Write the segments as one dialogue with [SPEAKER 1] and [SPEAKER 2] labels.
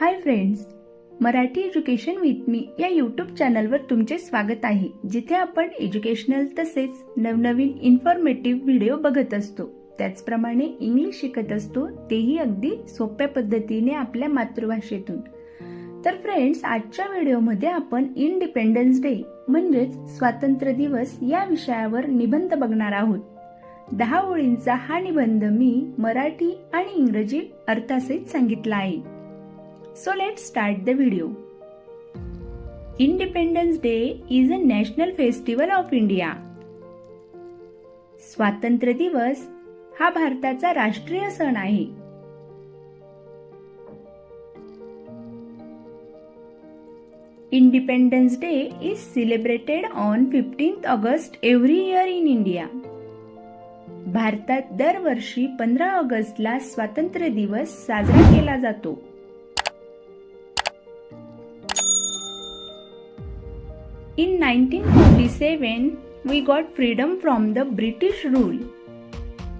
[SPEAKER 1] Hi friends Marathi education with me या YouTube चॅनलवर तुमचे स्वागत आहे जिथे आपण एज्युकेशनल तसेच नवनवीन इन्फॉर्मेटिव्ह व्हिडिओ बघत असतो. त्याचप्रमाणे इंग्लिश शिकत असतो तेही अगदी सोप्या पद्धतीने आपल्या मातृभाषेतून. तर फ्रेंड्स आजच्या व्हिडिओमध्ये आपण इंडिपेंडन्स डे म्हणजेच स्वातंत्र्य दिवस या विषयावर निबंध बघणार आहोत. दहा ओळींचा हा निबंध मी मराठी आणि इंग्रजी अर्थासहित सांगितला आहे. So let start the video independence day is a national festival of India स्वातंत्र्य दिवस हा भारताचा राष्ट्रीय सण आहे. Independence day is celebrated on fifteen August every year in India भारतात दरवर्षी पंधरा ऑगस्टला स्वातंत्र्य दिवस साजरा केला जातो. In 1947, we got freedom from the British rule.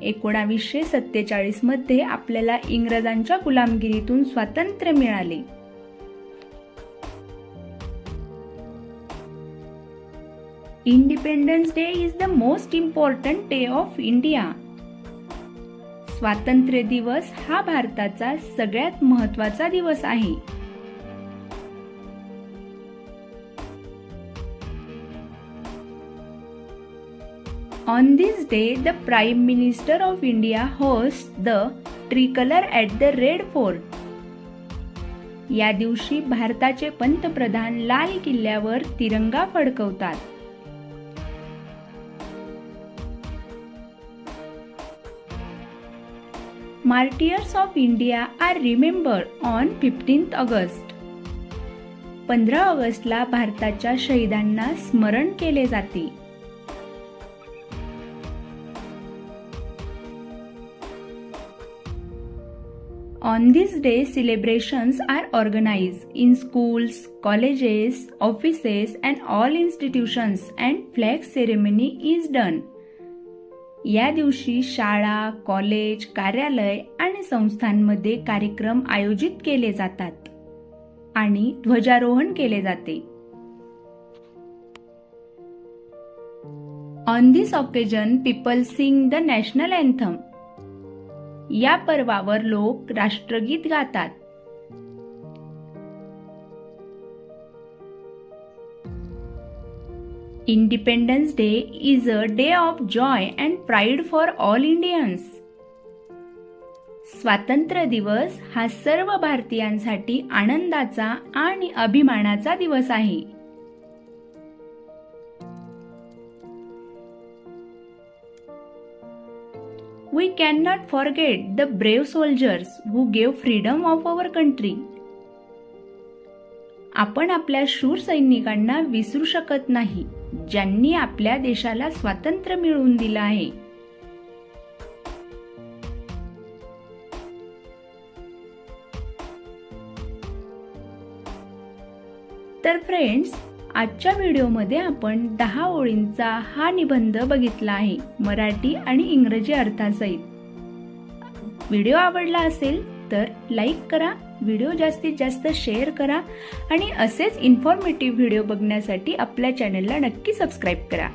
[SPEAKER 1] एकोणावीसशे सत्तेचाळीसमध्ये आपल्याला इंग्रजांच्या गुलामगिरीतून स्वातंत्र्य मिळाले. Independence day is the most important day of India स्वातंत्र्य दिवस हा भारताचा सगळ्यात महत्त्वाचा दिवस आहे. On this day, the Prime Minister of India hosts the tricolor at the Red Fort. या दिवशी भारताचे पंतप्रधान लाल किल्ल्यावर तिरंगा फडकवतात. Martyrs of India are remember on fifteenth August पंधरा ऑगस्टला भारताच्या शहीदांना स्मरण केले जाते. On this day, celebrations are organized in schools, colleges, offices, and all institutions, and flag ceremony is done. या दिवशी शाळा कॉलेज कार्यालय आणि संस्थांमध्ये कार्यक्रम आयोजित केले जातात आणि ध्वजारोहण केले जाते on this occasion people sing the national anthem या पर्वावर लोक राष्ट्रगीत गातात. Independence day is a day of joy and pride for all Indians स्वातंत्र्य दिवस हा सर्व भारतीयांसाठी आनंदाचा आणि अभिमानाचा दिवस आहे. We cannot forget the brave soldiers who gave freedom of our country. आपण आपल्या शूर सैनिकांना विसरू शकत नाही ज्यांनी आपल्या देशाला स्वातंत्र्य मिळवून दिलं आहे तर फ्रेंड्स आजच्या व्हिडिओमध्ये आपण दहा ओळींचा हा निबंध बघितला आहे मराठी आणि इंग्रजी अर्थासहित. व्हिडिओ आवडला असेल तर लाईक करा व्हिडिओ जास्तीत जास्त शेअर करा आणि असेच इन्फॉर्मेटिव्ह व्हिडिओ बघण्यासाठी आपल्या चॅनलला नक्की सबस्क्राईब करा.